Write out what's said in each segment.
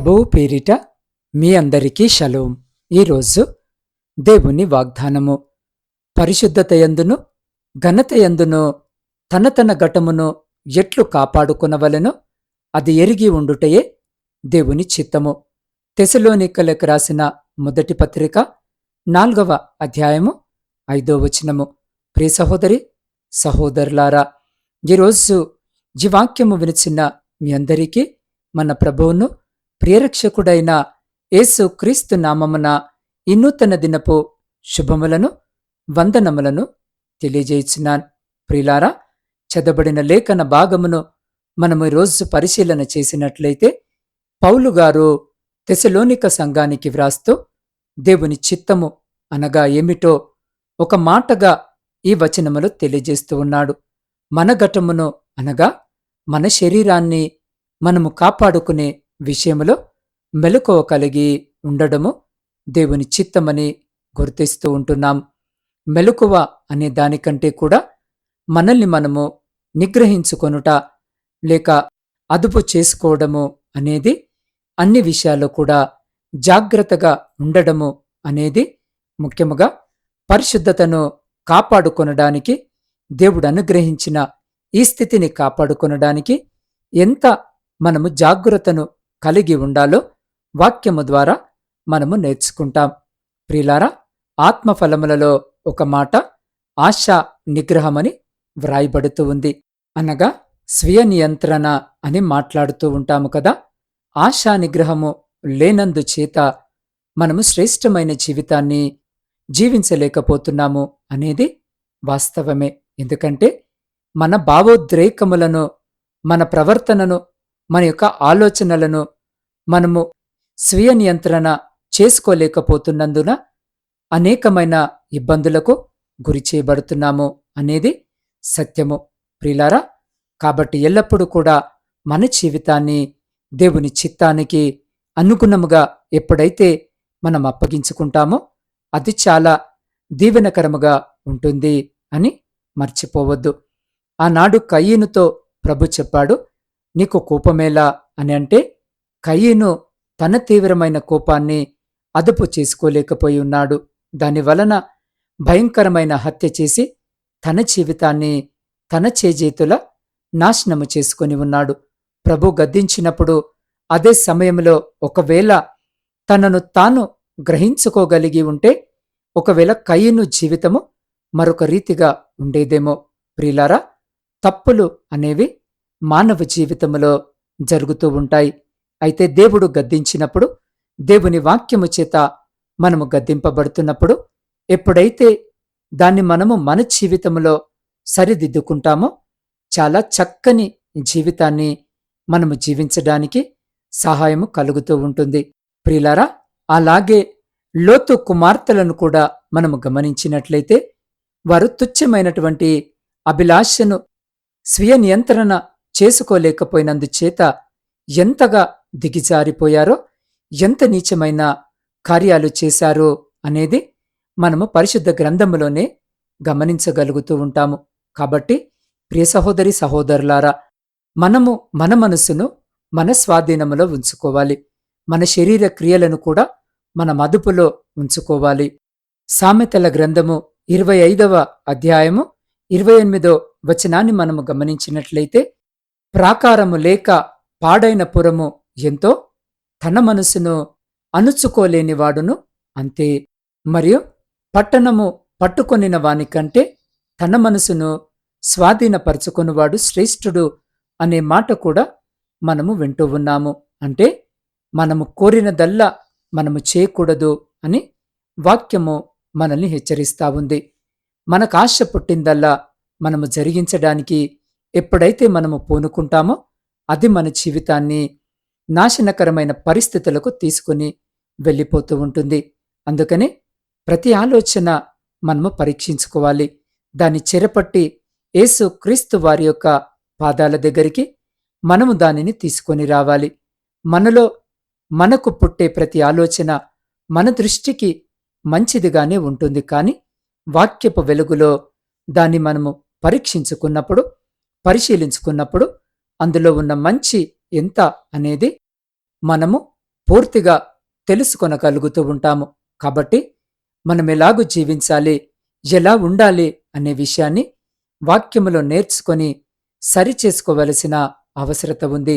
ప్రభువు పేరిట మీ అందరికీ షలోం. ఈరోజు దేవుని వాగ్దానము. పరిశుద్ధతయందును ఘనతయందును తన తన ఘటమును ఎట్లు కాపాడుకునవలెనో అది ఎరిగి ఉండుటయే దేవుని చిత్తము. తెసలోనికలకు రాసిన మొదటి పత్రిక నాల్గవ అధ్యాయము ఐదో వచనము. ప్రియ సహోదరి సహోదరులారా ఈరోజు జీవాక్యము వినిచిన మీ అందరికీ మన ప్రభువును ప్రియరక్షకుడైన యేసు క్రీస్తు నామమున ఇన్నూతన దినపు శుభములను వందనములను తెలియజేయుచున్నాను. ప్రిలారా చదబడిన లేఖన భాగమును మనము ఈరోజు పరిశీలన చేసినట్లయితే పౌలు గారు సంఘానికి వ్రాస్తూ దేవుని చిత్తము అనగా ఏమిటో ఒక మాటగా ఈ వచనములో తెలియజేస్తూ ఉన్నాడు. మన ఘటమును అనగా మన శరీరాన్ని మనము కాపాడుకునే విషయంలో మెలకువ కలిగి ఉండడము దేవుని చిత్తమని గుర్తిస్తూ ఉంటున్నాం. మెలకువ అనే దానికంటే కూడా మనల్ని మనము నిగ్రహించుకొనుట లేక అదుపు చేసుకోవడము అనేది అన్ని విషయాల్లో కూడా జాగ్రత్తగా ఉండడము అనేది ముఖ్యముగా పరిశుద్ధతను కాపాడుకొనడానికి దేవుడు అనుగ్రహించిన ఈ స్థితిని కాపాడుకొనడానికి ఎంత మనము జాగ్రత్తను కలిగి ఉండాలో వాక్యము ద్వారా మనము నేర్చుకుంటాం. ప్రిలారా ఆత్మఫలములలో ఒక మాట ఆశా నిగ్రహమని వ్రాయబడుతూ ఉంది. అనగా స్వీయ నియంత్రణ అని మాట్లాడుతూ ఉంటాము కదా. ఆశా నిగ్రహము లేనందు చేత మనము శ్రేష్టమైన జీవితాన్ని జీవించలేకపోతున్నాము అనేది వాస్తవమే. ఎందుకంటే మన భావోద్రేకములను మన ప్రవర్తనను మన యొక్క ఆలోచనలను మనము స్వీయ నియంత్రణ చేసుకోలేకపోతున్నందున అనేకమైన ఇబ్బందులకు గురి చేయబడుతున్నాము అనేది సత్యము. ప్రిలారా కాబట్టి ఎల్లప్పుడూ కూడా మన జీవితాన్ని దేవుని చిత్తానికి అనుగుణముగా ఎప్పుడైతే మనం అప్పగించుకుంటామో అది చాలా దీవెనకరముగా ఉంటుంది అని మర్చిపోవద్దు. ఆనాడు కయ్యనుతో ప్రభు చెప్పాడు నీకు కోపమేలా అని అంటే కయ్యను తన తీవ్రమైన కోపాన్ని అదుపు చేసుకోలేకపోయి ఉన్నాడు. దానివలన భయంకరమైన హత్య చేసి తన జీవితాన్ని తన చేజేతుల నాశనము చేసుకొని ఉన్నాడు. ప్రభు గద్దించినప్పుడు అదే సమయంలో ఒకవేళ తనను తాను గ్రహించుకోగలిగి ఉంటే ఒకవేళ కయ్యను జీవితము మరొక రీతిగా ఉండేదేమో. ప్రిలారా తప్పులు అనేవి మానవ జీవితములో జరుగుతూ ఉంటాయి. అయితే దేవుడు గద్దించినప్పుడు దేవుని వాక్యము చేత మనము గద్దింపబడుతున్నప్పుడు ఎప్పుడైతే దాన్ని మనము మన జీవితంలో సరిదిద్దుకుంటామో చాలా చక్కని జీవితాన్ని మనము జీవించడానికి సహాయము కలుగుతూ ఉంటుంది. ప్రిలారా అలాగే లోతు కుమార్తెలను కూడా మనము గమనించినట్లయితే వారు తుచ్చమైనటువంటి అభిలాషను స్వీయ నియంత్రణ చేసుకోలేకపోయినందుచేత ఎంతగా దిగిజారిపోయారో ఎంత నీచమైన కార్యాలు చేశారో అనేది మనము పరిశుద్ధ గ్రంథములోనే గమనించగలుగుతూ ఉంటాము. కాబట్టి ప్రియ సహోదరి సహోదరులారా మనము మన మనసును మన స్వాధీనములో ఉంచుకోవాలి. మన శరీర క్రియలను కూడా మన మదుపులో ఉంచుకోవాలి. సామెతల గ్రంథము ఇరవై ఐదవ అధ్యాయము ఇరవై ఎనిమిదో వచనాన్ని మనము గమనించినట్లయితే ప్రాకారము లేక పాడైన పురము ఎంతో తన మనసును అణుచుకోలేనివాడును అంతే. మరియు పట్టణము పట్టుకొనిన వానికంటే తన మనసును స్వాధీనపరచుకునివాడు శ్రేష్ఠుడు అనే మాట కూడా మనము వింటూ ఉన్నాము. అంటే మనము కోరినదల్లా మనము చేయకూడదు అని వాక్యము మనల్ని హెచ్చరిస్తా ఉంది. మనకు ఆశ పుట్టిందల్లా మనము జరిగించడానికి ఎప్పుడైతే మనము పూనుకుంటామో అది మన జీవితాన్ని నాశనకరమైన పరిస్థితులకు తీసుకుని వెళ్ళిపోతూ ఉంటుంది. అందుకని ప్రతి ఆలోచన మనము పరీక్షించుకోవాలి. దాన్ని చెరపట్టి యేసు క్రీస్తు వారి యొక్క పాదాల దగ్గరికి మనము దానిని తీసుకొని రావాలి. మనలో మనకు పుట్టే ప్రతి ఆలోచన మన దృష్టికి మంచిదిగానే ఉంటుంది. కానీ వాక్యపు వెలుగులో దాన్ని మనము పరీక్షించుకున్నప్పుడు పరిశీలించుకున్నప్పుడు అందులో ఉన్న మంచి ఎంత అనేది మనము పూర్తిగా తెలుసుకొనగలుగుతూ ఉంటాము. కాబట్టి మనం ఎలాగూ జీవించాలి ఎలా ఉండాలి అనే విషయాన్ని వాక్యములో నేర్చుకొని సరిచేసుకోవలసిన అవసరత ఉంది.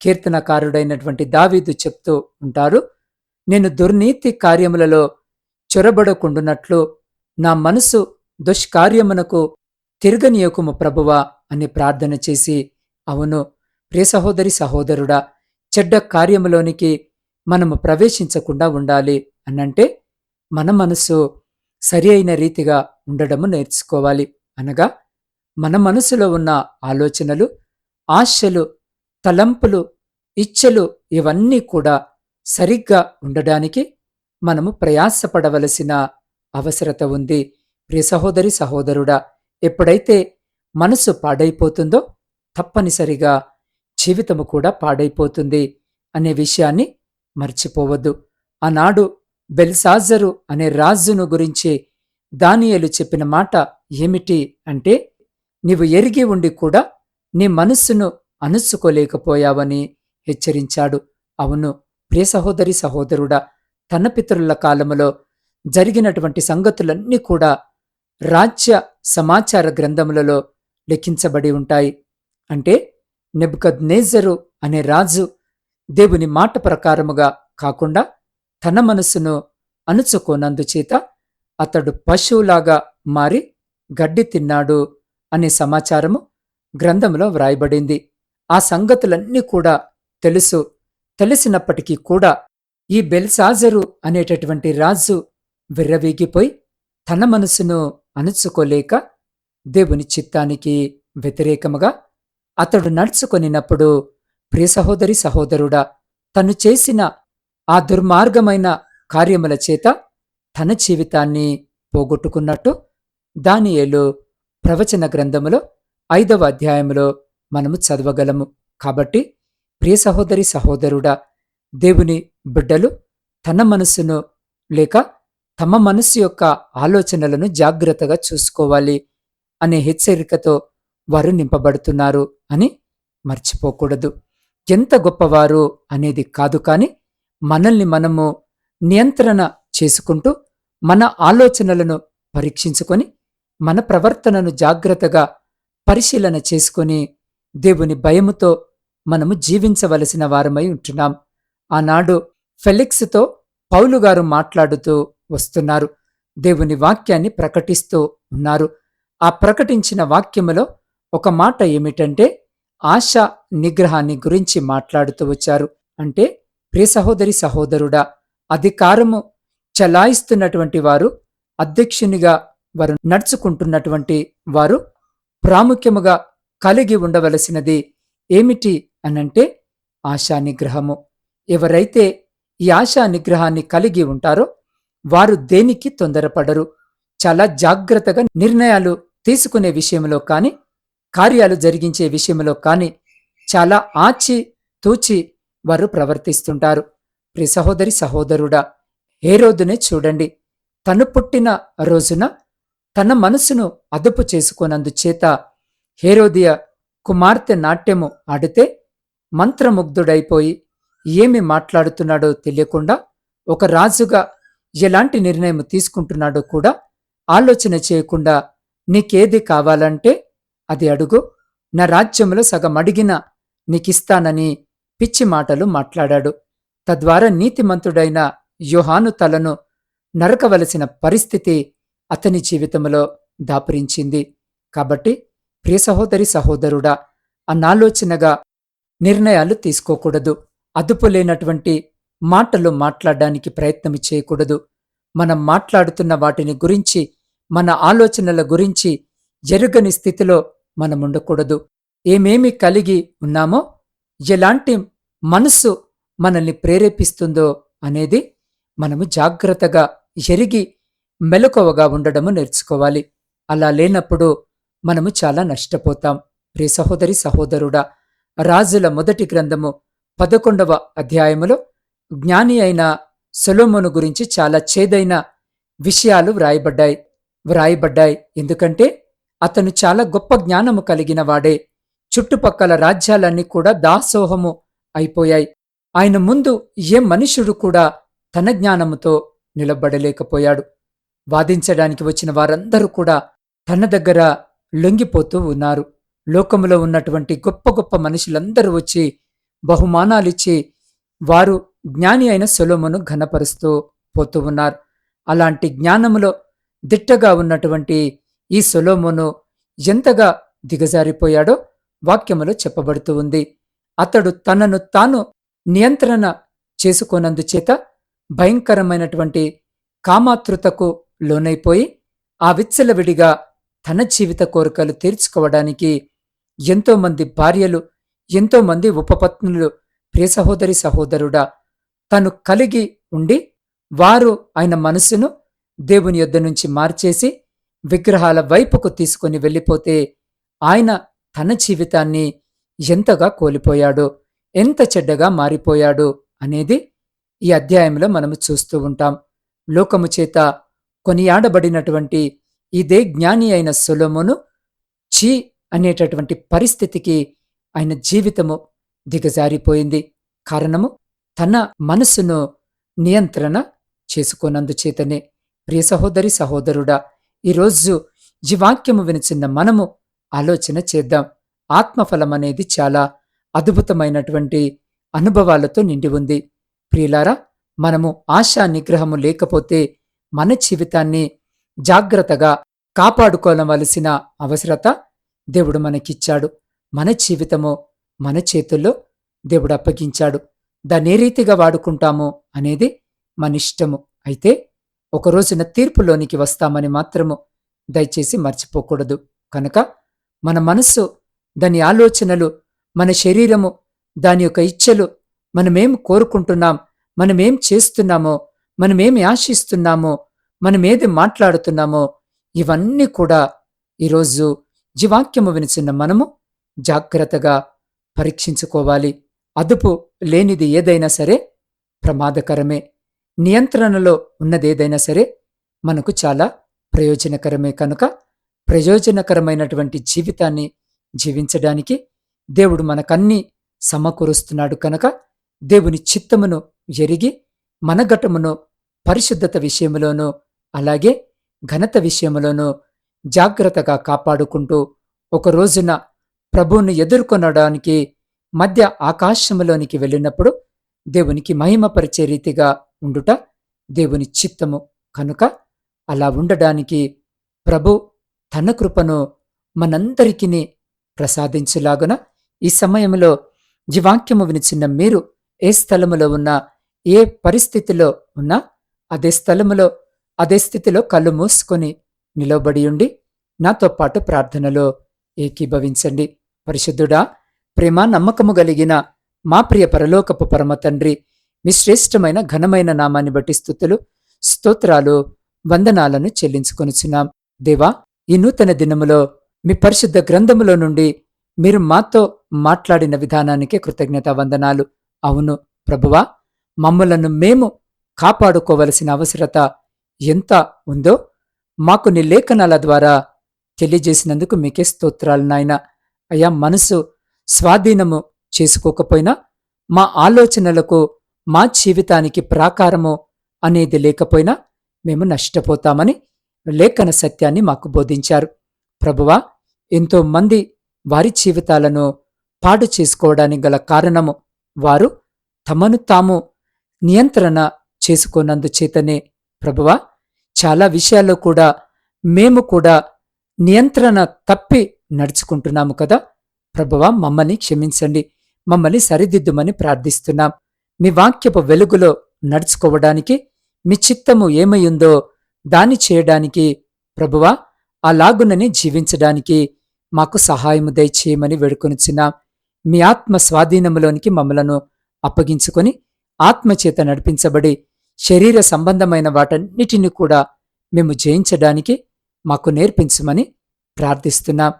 కీర్తనకారుడైనటువంటి దావీదు చెప్తూ ఉంటారు నేను దుర్నీతి కార్యములలో చొరబడకుండునట్లు నా మనసు దుష్కార్యమునకు తిరగనీయకుము ప్రభువా అని ప్రార్థన చేసి అవును ప్రియ సహోదరి సహోదరుడా చెడ్డ కార్యములోనికి మనము ప్రవేశించకుండా ఉండాలి అనంటే మన మనసు సరి అయిన రీతిగా ఉండడము నేర్చుకోవాలి. అనగా మన మనసులో ఉన్న ఆలోచనలు ఆశలు తలంపులు ఇచ్చలు ఇవన్నీ కూడా సరిగ్గా ఉండడానికి మనము ప్రయాసపడవలసిన అవసరత ఉంది. ప్రియ సహోదరి సహోదరుడా ఎప్పుడైతే మనసు పాడైపోతుందో తప్పనిసరిగా జీవితము కూడా పాడైపోతుంది అనే విషయాన్ని మర్చిపోవద్దు. ఆనాడు బెల్సాజరు అనే రాజును గురించి దానియేలు చెప్పిన మాట ఏమిటి అంటే నీవు ఎరిగి ఉండి కూడా నీ మనస్సును అనుసుకోలేకపోయావని హెచ్చరించాడు. అవును ప్రియ సహోదరి సహోదరుడా తన పితరుల కాలములో జరిగినటువంటి సంగతులన్నీ కూడా రాజ్య సమాచార గ్రంథములలో లెక్కించబడి ఉంటాయి. అంటే నెబ్కద్ నేజరు అనే రాజు దేవుని మాట ప్రకారముగా కాకుండా తన మనసును అణుచుకోనందుచేత అతడు పశువులాగా మారి గడ్డి తిన్నాడు అనే సమాచారము గ్రంథంలో వ్రాయబడింది. ఆ సంగతులన్నీ కూడా తెలుసు. తెలిసినప్పటికీ కూడా ఈ బెల్సాజరు అనేటటువంటి రాజు విర్రవీగిపోయి తన మనసును అణుచుకోలేక దేవుని చిత్తానికి వ్యతిరేకముగా అతడు నడుచుకొనినప్పుడు ప్రియ సహోదరి సహోదరుడా తను చేసిన ఆ దుర్మార్గమైన కార్యముల చేత తన జీవితాన్ని పోగొట్టుకున్నట్టు దానియేలు ప్రవచన గ్రంథములో ఐదవ అధ్యాయములో మనము చదవగలము. కాబట్టి ప్రియ సహోదరి సహోదరుడా దేవుని బిడ్డలు తన మనస్సును లేక తమ మనసు యొక్క ఆలోచనలను జాగ్రత్తగా చూసుకోవాలి అనే హెచ్చరికతో వారు నింపబడుతున్నారు. అని మర్చిపోకూడదు. ఎంత గొప్పవారు అనేది కాదు కానీ మనల్ని మనము నియంత్రణ చేసుకుంటూ మన ఆలోచనలను పరీక్షించుకొని మన ప్రవర్తనను జాగ్రత్తగా పరిశీలన చేసుకొని దేవుని భయముతో మనము జీవించవలసిన వారమై ఉంటున్నాం. ఆనాడు ఫెలిక్స్తో పౌలు గారు మాట్లాడుతూ వస్తున్నారు. దేవుని వాక్యాన్ని ప్రకటిస్తూ ఉన్నారు. ఆ ప్రకటించిన వాక్యములో ఒక మాట ఏమిటంటే ఆశ నిగ్రహాన్ని గురించి మాట్లాడుతూ వచ్చారు. అంటే ప్రియ సహోదరి సహోదరుడా అధికారము చలాయిస్తున్నటువంటి వారు అధ్యక్షునిగా వారు నడుచుకుంటున్నటువంటి వారు ప్రాముఖ్యముగా కలిగి ఉండవలసినది ఏమిటి అనంటే ఆశా నిగ్రహము. ఎవరైతే ఈ ఆశా నిగ్రహాన్ని కలిగి ఉంటారో వారు దేనికి తొందరపడరు. చాలా జాగ్రత్తగా నిర్ణయాలు తీసుకునే విషయంలో కానీ కార్యాలు జరిగించే విషయంలో కాని చాలా ఆచి తూచి వారు ప్రవర్తిస్తుంటారు. ప్రి సహోదరి సహోదరుడా ఏ రోజునే చూడండి. తను పుట్టిన రోజున తన మనసును అదుపు చేసుకున్నందుచేత హేరోదియ కుమార్తె నాట్యము ఆడితే మంత్రముగ్ధుడైపోయి ఏమి మాట్లాడుతున్నాడో తెలియకుండా ఒక రాజుగా ఎలాంటి నిర్ణయం తీసుకుంటున్నాడో కూడా ఆలోచన చేయకుండా నీకేది కావాలంటే అది అడుగు. నా రాజ్యంలో సగం అడిగిన నీకిస్తానని పిచ్చి మాటలు మాట్లాడాడు. తద్వారా నీతిమంతుడైన యోహాను తలను నరకవలసిన పరిస్థితి అతని జీవితంలో దాపురించింది. కాబట్టి ప్రియ సహోదరి సహోదరుడా అన్నాలోచనగా నిర్ణయాలు తీసుకోకూడదు. అదుపు లేనటువంటి మాటలు మాట్లాడడానికి ప్రయత్నం చేయకూడదు. మనం మాట్లాడుతున్న వాటిని గురించి మన ఆలోచనల గురించి ఎరుగని స్థితిలో మనం ఉండకూడదు ఏమేమి కలిగి ఉన్నామో ఎలాంటి మనస్సు మనల్ని ప్రేరేపిస్తుందో అనేది మనము జాగ్రత్తగా ఎరిగి మెలకువగా ఉండడము నేర్చుకోవాలి. అలా లేనప్పుడు మనము చాలా నష్టపోతాం. ప్రియ సహోదరి సహోదరుడా రాజుల మొదటి గ్రంథము పదకొండవ అధ్యాయములో జ్ఞాని అయిన సొలోమును గురించి చాలా చేదైన విషయాలు వ్రాయబడ్డాయి. వ్రాయబడ్డాయి. ఎందుకంటే అతను చాలా గొప్ప జ్ఞానము కలిగిన వాడే చుట్టుపక్కల రాజ్యాలన్నీ కూడా దాసోహము అయిపోయాయి. ఆయన ముందు ఏ మనుషుడు కూడా తన జ్ఞానముతో నిలబడలేకపోయాడు. వాదించడానికి వచ్చిన వారందరూ కూడా తన దగ్గర లొంగిపోతూ ఉన్నారు. లోకములో ఉన్నటువంటి గొప్ప గొప్ప మనుషులందరూ వచ్చి బహుమానాలిచ్చి వారు జ్ఞాని అయిన సొలోమును ఘనపరుస్తూ పోతూ ఉన్నారు. అలాంటి జ్ఞానములో దిట్టగా ఉన్నటువంటి ఈ సొలోమోను ఎంతగా దిగజారిపోయాడో వాక్యములో చెప్పబడుతూ ఉంది. అతడు తనను తాను నియంత్రణ చేసుకోనందుచేత భయంకరమైనటువంటి కామాతృతకు లోనైపోయి ఆ విచ్చలవిడిగా తన జీవిత కోరికలు తీర్చుకోవడానికి ఎంతోమంది భార్యలు ఎంతోమంది ఉపపత్నులు ప్రియ సహోదరి సహోదరుడా తను కలిగి ఉండి వారు ఆయన మనసును దేవుని యొద్ద నుంచి మార్చేసి విగ్రహాల వైపుకు తీసుకొని వెళ్ళిపోతే ఆయన తన జీవితాన్ని ఎంతగా కోల్పోయాడో ఎంత చెడ్డగా మారిపోయాడు అనేది ఈ అధ్యాయంలో మనము చూస్తూ ఉంటాం. లోకము చేత కొనియాడబడినటువంటి ఇదే జ్ఞాని అయిన సొలోమును చీ అనేటటువంటి పరిస్థితికి ఆయన జీవితము దిగజారిపోయింది. కారణము తన మనసును నియంత్రణ చేసుకోనందుచేతనే. ప్రియ సహోదరి సహోదరుడా ఈరోజు ఈ వాక్యము వినిచిన్న మనము ఆలోచన చేద్దాం. ఆత్మఫలం అనేది చాలా అద్భుతమైనటువంటి అనుభవాలతో నిండి ఉంది. ప్రియులారా మనము ఆశా నిగ్రహము లేకపోతే మన జీవితాన్ని జాగ్రత్తగా కాపాడుకోవలసిన అవసరత దేవుడు మనకిచ్చాడు. మన జీవితము మన చేతుల్లో దేవుడు అప్పగించాడు. దాన్ని ఏ రీతిగా వాడుకుంటాము అనేది మన ఇష్టము. అయితే ఒక రోజున తీర్పులోనికి వస్తామని మాత్రము దయచేసి మర్చిపోకూడదు. కనుక మన మనస్సు దాని ఆలోచనలు మన శరీరము దాని యొక్క ఇచ్ఛలు మనమేం కోరుకుంటున్నాం మనమేం చేస్తున్నామో మనమేమి ఆశిస్తున్నామో మనమేది మాట్లాడుతున్నామో ఇవన్నీ కూడా ఈరోజు జీవాక్యము వినిచిన మనము జాగ్రత్తగా పరీక్షించుకోవాలి. అదుపు లేనిది ఏదైనా సరే ప్రమాదకరమే. నియంత్రణలో ఉన్నదేదైనా సరే మనకు చాలా ప్రయోజనకరమే కనుక ప్రయోజనకరమైనటువంటి జీవితాన్ని జీవించడానికి దేవుడు మనకన్నీ సమకూరుస్తున్నాడు కనుక దేవుని చిత్తమును ఎరిగి మనగటమును పరిశుద్ధత విషయములోనూ అలాగే ఘనత విషయంలోనూ జాగ్రత్తగా కాపాడుకుంటూ ఒక రోజున ప్రభువును ఎదుర్కొనడానికి మధ్య ఆకాశములోనికి వెళ్ళినప్పుడు దేవునికి మహిమపరిచే రీతిగా ఉండుట దేవుని చిత్తము. కనుక అలా ఉండడానికి ప్రభు తన కృపను మనందరికీ ప్రసాదించులాగున ఈ సమయంలో జీవాక్యము వినిచిన మీరు ఏ స్థలములో ఉన్నా ఏ పరిస్థితిలో ఉన్నా అదే స్థలములో అదే స్థితిలో కళ్ళు మూసుకొని నిలబడి ఉండి నాతో పాటు ప్రార్థనలో ఏకీభవించండి. పరిశుద్ధుడా ప్రేమ నమ్మకము కలిగిన మా ప్రియ పరలోకపు పరమ తండ్రి మీ శ్రేష్టమైన ఘనమైన నామాన్ని బట్టి స్థుతులు స్తోత్రాలు వందనాలను చెల్లించుకొనుచున్నాం. దేవా ఈ నూతన దినములో మీ పరిశుద్ధ గ్రంథములో నుండి మీరు మాతో మాట్లాడిన విధానానికే కృతజ్ఞత వందనాలు. అవును ప్రభువా మమ్మలను మేము కాపాడుకోవలసిన అవసరత ఎంత ఉందో మాకు నీ లేఖనాల ద్వారా తెలియజేసినందుకు మీకే స్తోత్రాలు నాయన. అయ్యా మనసు స్వాధీనము చేసుకోకపోయినా మా ఆలోచనలకు మా జీవితానికి ప్రాకారము అనేది లేకపోయినా మేము నష్టపోతామని లేఖన సత్యాన్ని మాకు బోధించారు. ప్రభువా ఎంతో మంది వారి జీవితాలను పాడు చేసుకోవడానికి గల కారణము వారు తమను తాము నియంత్రణ చేసుకోనందు చేతనే ప్రభువా చాలా విషయాల్లో కూడా మేము కూడా నియంత్రణ తప్పి నడుచుకుంటున్నాము కదా. ప్రభువా మమ్మల్ని క్షమించండి. మమ్మల్ని సరిదిద్దుమని ప్రార్థిస్తున్నాం. మీ వాక్యపు వెలుగులో నడుచుకోవడానికి మీ చిత్తము ఏమయ్యుందో దాన్ని చేయడానికి ప్రభువా అలాగునని జీవించడానికి మాకు సహాయము దయచేయమని వేడుకొనిచున్నాం మీ ఆత్మ స్వాధీనములోనికి మమ్మలను అప్పగించుకొని ఆత్మచేత నడిపించబడి శరీర సంబంధమైన వాటన్నిటిని కూడా మేము జయించడానికి మాకు నేర్పించమని ప్రార్థిస్తున్నాం.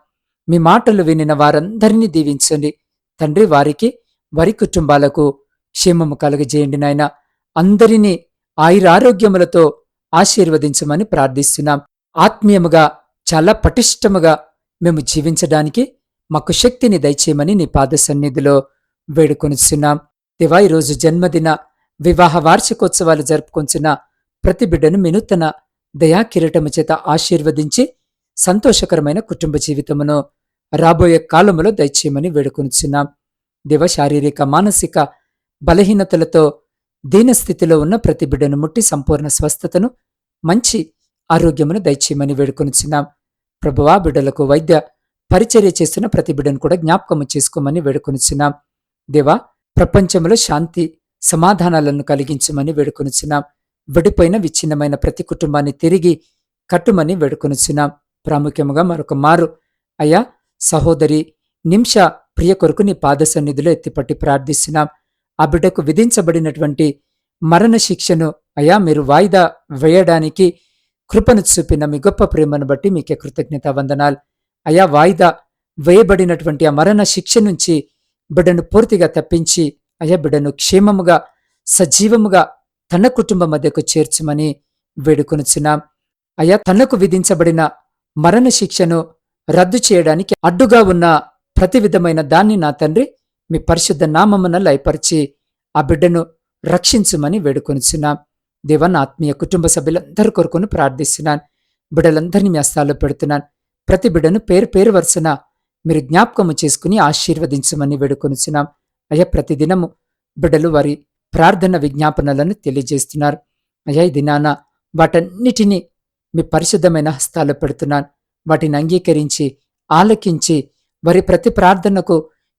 మీ మాటలు వినిన వారందరినీ దీవించండి. తండ్రి వారికి వారి కుటుంబాలకు క్షేమము కలగజేయండి నాయన. అందరినీ ఆయురారోగ్యములతో ఆశీర్వదించమని ప్రార్థిస్తున్నాం. ఆత్మీయముగా చాలా పటిష్టముగా మేము జీవించడానికి మాకు శక్తిని దయచేయమని నీ పాద సన్నిధిలో వేడుకొనిస్తున్నాం దివా ఈరోజు జన్మదిన వివాహ వార్షికోత్సవాలు జరుపుకొంచిన ప్రతి బిడ్డను వినూతన దయా కిరీటము చేత ఆశీర్వదించి సంతోషకరమైన కుటుంబ జీవితమును రాబోయే కాలములో దయచేయమని వేడుకొనిచున్నాం. దివ శారీరక మానసిక బలహీనతలతో దీనస్థితిలో ఉన్న ప్రతి బిడ్డను ముట్టి సంపూర్ణ స్వస్థతను మంచి ఆరోగ్యమును దయచేయమని వేడుకొనిచున్నాం. ప్రభువా బిడ్డలకు వైద్య పరిచర్య చేస్తున్న ప్రతి బిడ్డను కూడా జ్ఞాపకము చేసుకోమని వేడుకొనిచున్నాం. దేవా ప్రపంచంలో శాంతి సమాధానాలను కలిగించమని వేడుకొనిచున్నాం. విడిపోయిన విచ్ఛిన్నమైన ప్రతి కుటుంబాన్ని తిరిగి కట్టుమని వేడుకొనిచున్నాం. ప్రాముఖ్యముగా మరొక మారు. అయ్యా సహోదరి నిమిష ప్రియ కొరకు నీ పాద సన్నిధిలో ఎత్తిపట్టి ప్రార్థిస్తున్నాం. ఆ బిడ్డకు విధించబడినటువంటి మరణ శిక్షను అయా మీరు వాయిదా వేయడానికి కృపను చూపిన మీ గొప్ప ప్రేమను బట్టి మీకే కృతజ్ఞత వందనాలు. అయా వాయిదా వేయబడినటువంటి ఆ మరణ శిక్ష నుంచి బిడ్డను పూర్తిగా తప్పించి అయా బిడ్డను క్షేమముగా సజీవముగా తన కుటుంబం మధ్యకు చేర్చమని వేడుకొనుచున్నాం. అయా తనకు విధించబడిన మరణ శిక్షను రద్దు చేయడానికి అడ్డుగా ఉన్న ప్రతి విధమైన దాన్ని నా తండ్రి మీ పరిశుద్ధ నామమున లయపరిచి ఆ బిడ్డను రక్షించుమని వేడుకొనిచున్నాం. దేవ నా ఆత్మీయ కుటుంబ సభ్యులందరి కొరకును ప్రార్థిస్తున్నాను. బిడ్డలందరినీ మీ హస్తాల్లో పెడుతున్నాను. ప్రతి బిడ్డను పేరు పేరు వరుసన మీరు జ్ఞాపకము చేసుకుని ఆశీర్వదించమని వేడుకొనిచున్నాం. అయ్యా ప్రతిదినము బిడ్డలు వారి ప్రార్థన విజ్ఞాపనలను తెలియజేస్తున్నారు. అయ్యా ఈ దినాన వాటన్నిటినీ మీ పరిశుద్ధమైన హస్తాల్లో పెడుతున్నాను. వాటిని అంగీకరించి ఆలకించి వారి ప్రతి ప్రార్థనకు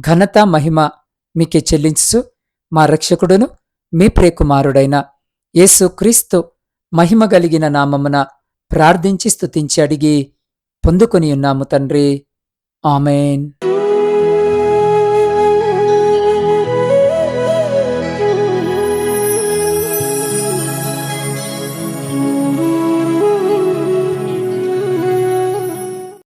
ఘనత మహిమ మీకే చెల్లించు మా రక్షకుడును మీ ప్రియకుమారుడైన యేసు క్రీస్తు మహిమ కలిగిన నామమున ప్రార్థించి స్తుతించి అడిగి పొందుకొని ఉన్నాము తండ్రి. ఆమెన్.